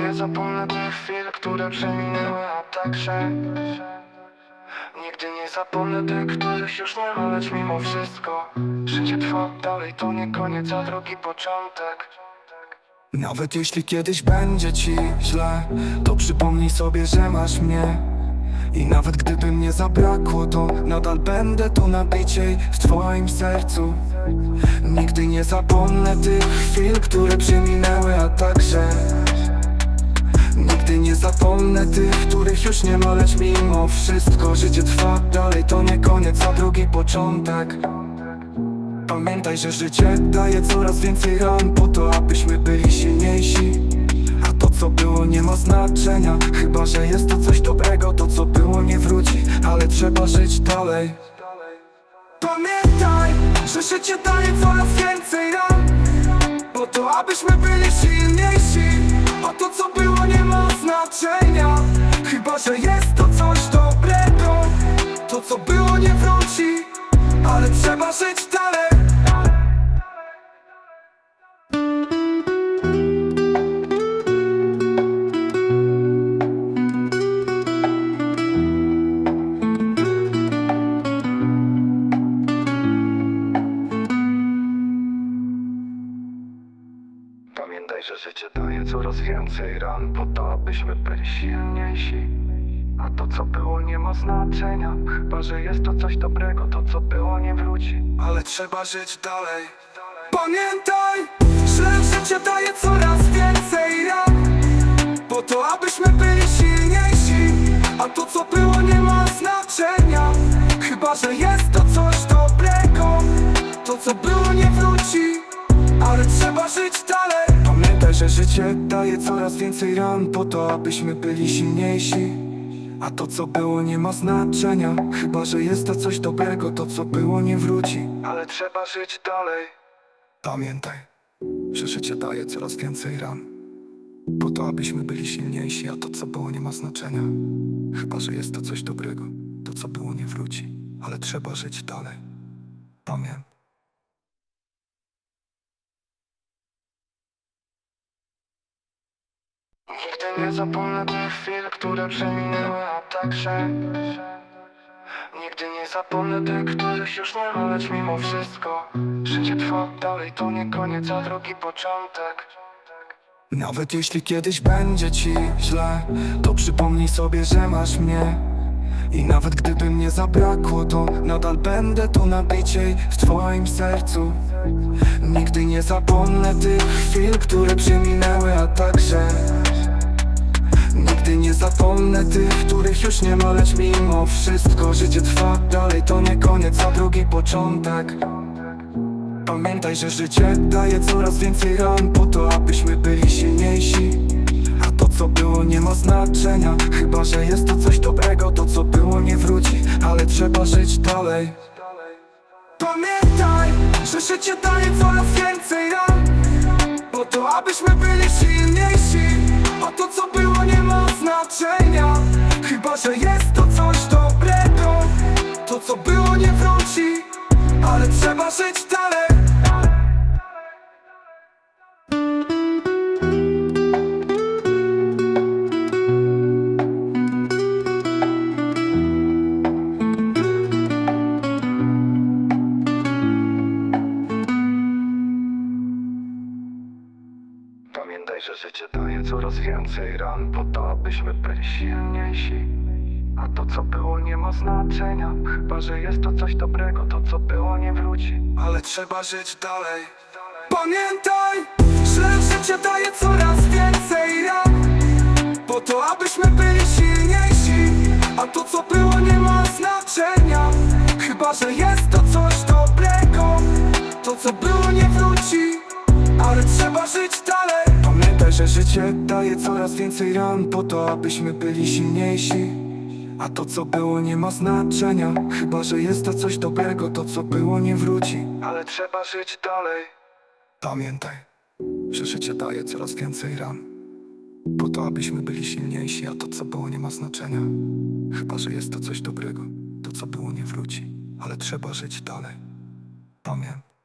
nie zapomnę tych chwil, które przeminęły, a także Nigdy nie zapomnę tych, których już nie ma, lecz mimo wszystko Życie trwa dalej, to nie koniec, a drogi początek. Nawet jeśli kiedyś będzie ci źle To przypomnij sobie, że masz mnie. I nawet gdyby mnie zabrakło, to nadal będę tu najbliżej w twoim sercu. Nigdy nie zapomnę tych chwil, które przeminęły, a także Nigdy nie zapomnę tych, których już nie ma, lecz mimo wszystko Życie trwa dalej, to nie koniec, a drugi początek. Pamiętaj, że życie daje coraz więcej ran Po to, abyśmy byli silniejsi. A to co było nie ma znaczenia. Chyba, że jest to coś dobrego To co było nie wróci. Ale trzeba żyć dalej. Pamiętaj, że życie daje coraz więcej ran Po to, abyśmy byli silniejsi trzeba dalej. Pamiętaj, że życie daje coraz więcej ran Po to, abyśmy byli silniejsi A to co było nie ma znaczenia. Chyba, że jest to coś dobrego To co było nie wróci. Ale trzeba żyć dalej. Pamiętaj, że życie daje coraz więcej ran Po to, abyśmy byli silniejsi. A to co było nie ma znaczenia. Chyba, że jest to coś dobrego. To co było nie wróci. Ale trzeba żyć dalej. Pamiętaj, że życie daje coraz więcej ran Po to, abyśmy byli silniejsi A to co było nie ma znaczenia. Chyba, że jest to coś dobrego To co było nie wróci. Ale trzeba żyć dalej. Pamiętaj, że życie daje coraz więcej ran Po to, abyśmy byli silniejsi A to co było nie ma znaczenia. Chyba, że jest to coś dobrego To co było nie wróci. Ale trzeba żyć dalej. Pamiętaj Nigdy nie zapomnę tych chwil, które przeminęły, a także Nigdy nie zapomnę tych, których już nie ma, lecz mimo wszystko Życie trwa dalej, to nie koniec, a drogi początek Nawet jeśli kiedyś będzie ci źle To przypomnij sobie, że masz mnie i nawet gdyby mnie zabrakło, to nadal będę tu najbliżej w twoim sercu Nigdy nie zapomnę tych chwil, które przeminęły, a także Nigdy nie zapomnę tych, których już nie ma, lecz mimo wszystko Życie trwa dalej, to nie koniec, a drugi początek. Pamiętaj, że życie daje coraz więcej ran Po to, abyśmy byli silniejsi. A to co było nie ma znaczenia. Chyba, że jest to coś dobrego To co było nie wróci. Ale trzeba żyć dalej. Pamiętaj, że życie daje coraz więcej ran Po to, abyśmy byli silniejsi ma znaczenia Chyba, że jest to coś dobrego. To co było nie wróci Ale trzeba żyć dalej Że życie daje coraz więcej ran Po to, abyśmy byli silniejsi. A to co było nie ma znaczenia. Chyba, że jest to coś dobrego To co było nie wróci. Ale trzeba żyć dalej. Pamiętaj, że życie daje coraz więcej ran Po to, abyśmy byli silniejsi. A to co było nie ma znaczenia. Chyba, że jest więcej ran Po to, abyśmy byli silniejsi. A to co było nie ma znaczenia. Chyba, że jest to coś dobrego To co było nie wróci. Ale trzeba żyć dalej. Pamiętaj, że życie daje coraz więcej ran. Po to, abyśmy byli silniejsi A to co było nie ma znaczenia. Chyba, że jest to coś dobrego To co było nie wróci. Ale trzeba żyć dalej. Pamiętaj